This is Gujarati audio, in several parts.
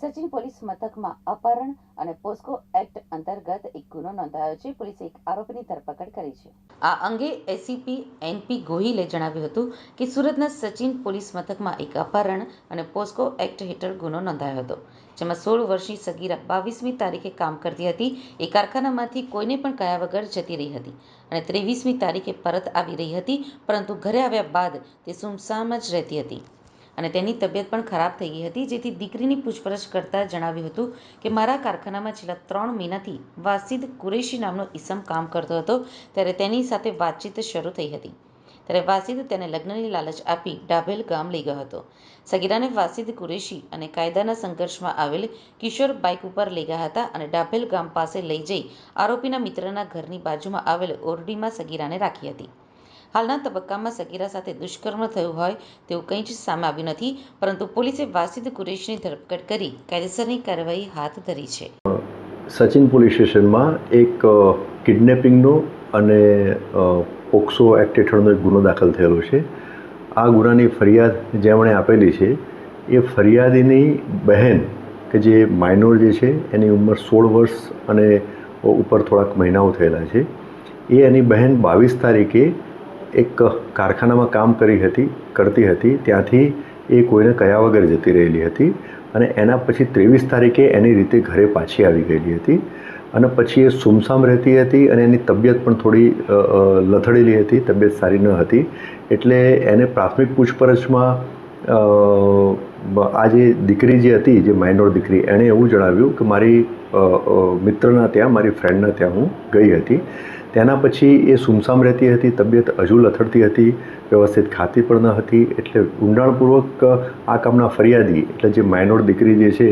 સચિન પોલીસ મથકમાં અપહરણ અને પોસ્કો એક્ટ અંતર્ગત એક ગુનો નોંધાયો છે. પોલીસે એક આરોપીની ધરપકડ કરી છે. આ અંગે એસીપી એનપી ગોહિલે જણાવ્યું હતું કે સુરતના સચિન પોલીસ મથકમાં એક અપહરણ અને પોસ્કો એક્ટ હેઠળ ગુનો નોંધાયો હતો, જેમાં સોળ વર્ષની સગીરા બાવીસમી તારીખે કામ કરતી હતી. એ કારખાનામાંથી કોઈને પણ કયા વગર જતી રહી હતી અને ત્રેવીસમી તારીખે પરત આવી રહી હતી, પરંતુ ઘરે આવ્યા બાદ તે સુમસામ જ રહેતી હતી. અને તેની તબિયત પણ ખરાબ થઈ ગઈ હતી, જેથી દીકરીની પૂછપરછ કરતા જણાવ્યું હતું કે, મારા કારખાનામાં છેલ્લા ત્રણ મહિનાથી વાસિદ કુરેશી નામનો ઈસમ કામ કરતો હતો, ત્યારે તેની સાથે વાતચીત શરૂ થઈ હતી. ત્યારે વાસિદ તેને લગ્નની લાલચ આપી ડાભેલ ગામ લઈ ગયો હતો. સગીરાને વાસિદ કુરેશી અને કાયદાના સંઘર્ષમાં આવેલ કિશોર બાઇક ઉપર લઈ ગયા હતા અને ડાભેલ ગામ પાસે લઈ જઈ આરોપીના મિત્રના ઘરની બાજુમાં આવેલ ઓરડીમાં સગીરાને રાખી હતી. હાલના તબક્કામાં સગીરા સાથે દુષ્કર્મ થયું હોય તેવું કંઈ જ સામે આવ્યું નથી, પરંતુ પોલીસે વાસિદ કુરેશની ધરપકડ કરી કાયદેસરની કાર્યવાહી હાથ ધરી છે. સચિન પોલીસ સ્ટેશનમાં એક કિડનેપિંગનો અને પોક્સો એક્ટ હેઠળનો એક ગુનો દાખલ થયેલો છે. આ ગુનાની ફરિયાદ જેમણે આપેલી છે, એ ફરિયાદીની બહેન કે જે માઇનોર જે છે, એની ઉંમર સોળ વર્ષ અને ઉપર થોડાક મહિનાઓ થયેલા છે. એ એની બહેન બાવીસ તારીખે એક કારખાનામાં કામ કરી હતી, કરતી હતી, ત્યાંથી એ કોઈને કયા વગર જતી રહેલી હતી અને એના પછી ત્રેવીસ તારીખે એની રીતે ઘરે પાછી આવી ગયેલી હતી અને પછી એ સુમસામ રહેતી હતી અને એની તબિયત પણ થોડી લથડેલી હતી, તબિયત સારી ન હતી. એટલે એને પ્રાથમિક પૂછપરછમાં આ જે દીકરી જે હતી, જે માઇનોર દીકરી, એણે એવું જણાવ્યું કે મારી મિત્રના ત્યાં, મારી ફ્રેન્ડના ત્યાં હું ગઈ હતી. તેના પછી એ સુમસામ રહેતી હતી, તબિયત હજુ લથડતી હતી, વ્યવસ્થિત ખાતી પણ ન હતી, એટલે ઊંડાણપૂર્વક આ કામના ફરિયાદી, એટલે જે માઇનોર દીકરી જે છે,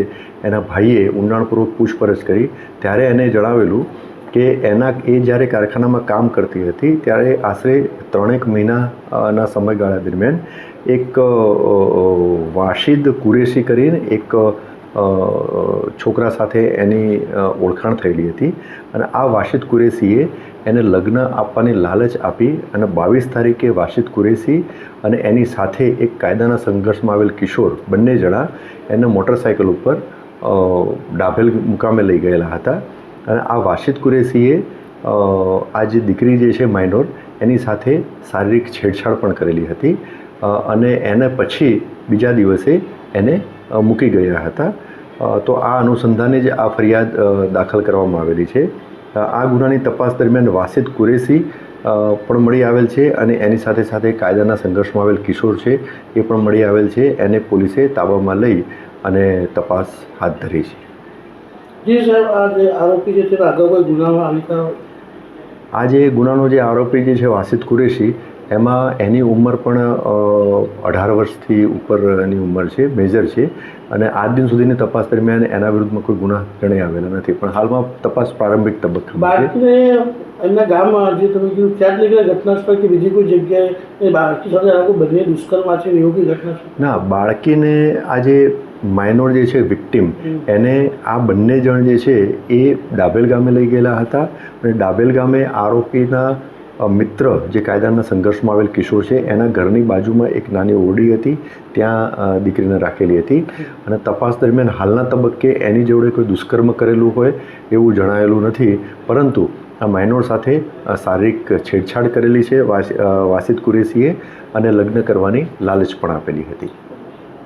એના ભાઈએ ઊંડાણપૂર્વક પૂછપરછ કરી. ત્યારે એને જણાવેલું કે એના એ જ્યારે કારખાનામાં કામ કરતી હતી, ત્યારે આશરે ત્રણેક મહિનાના સમયગાળા દરમિયાન એક વાશિદ કુરેશી કરીને એક છોકરા સાથે એની ઓળખાણ થયેલી હતી અને આ વાશિદ કુરેશીએ એને લગ્ન આપવાની લાલચ આપી અને બાવીસ તારીખે વાશિદ કુરેશી અને એની સાથે એક કાયદાના સંઘર્ષમાં આવેલ કિશોર બંને જણા એને મોટરસાઇકલ ઉપર ડાભેલ મુકામે લઈ ગયેલા હતા. અને આ વાશિદ કુરેશીએ આ જે દીકરી જે છે માઇનોર એની સાથે શારીરિક છેડછાડ પણ કરેલી હતી. અને એને પછી બીજા દિવસે એને મૂકી ગયા હતા. તો આ અનુસંધાને જ આ ફરિયાદ દાખલ કરવામાં આવેલી છે આ ગુનાની તપાસ દરમિયાન વાસિદ કુરેશી પણ મળી આવેલ છે અને એની સાથે સાથે કાયદાના સંઘર્ષમાં આવેલ કિશોર છે એ પણ મળી આવેલ છે. એને પોલીસે તાબામાં લઈ અને તપાસ હાથ ધરી છે. જી સાહેબ આ જે આરોપી જે છે તે કોઈ ગુનામાં આવી આ જે ગુનાનો જે આરોપી જે છે વાસિદ કુરેશી એમાં એની ઉંમર પણ અઢાર વર્ષથી ઉપર એની ઉંમર છે મેજર છે. અને આજ દિન સુધીની તપાસ દરમિયાન એના વિરુદ્ધમાં કોઈ ગુના જણાઈ આવેલા નથી. પણ હાલમાં તપાસ પ્રારંભિક તબક્કામાં છે. એમના ગામમાં જે તમે કીધું ત્યાં જ નીકળે ઘટના સ્થળ કે બીજી કોઈ જગ્યાએ બાળકી સાથે આ બંને દુષ્કર્મ છે એવું કઈ ઘટના છે? ના બાળકીને આ જે માઇનોર જે છે વિક્ટિમ એને આ બંને જણ જે છે એ ડાબેલ ગામે લઈ ગયેલા હતા. અને ડાબેલ ગામે આરોપીના મિત્ર જે કાયદાના સંઘર્ષમાં આવેલ કિશોર છે, એના ઘરની બાજુમાં એક નાની ઓરડી હતી, ત્યાં દીકરીને રાખેલી હતી. અને તપાસ દરમિયાન હાલના તબક્કે એની જોડે કોઈ દુષ્કર્મ કરેલું હોય એવું જણાયેલું નથી. પરંતુ આ માઇનોર સાથે શારીરિક છેડછાડ કરેલી છે, વાસ- વાસિદ કુરેશીએ અને લગ્ન કરવાની લાલચ પણ આપેલી હતી.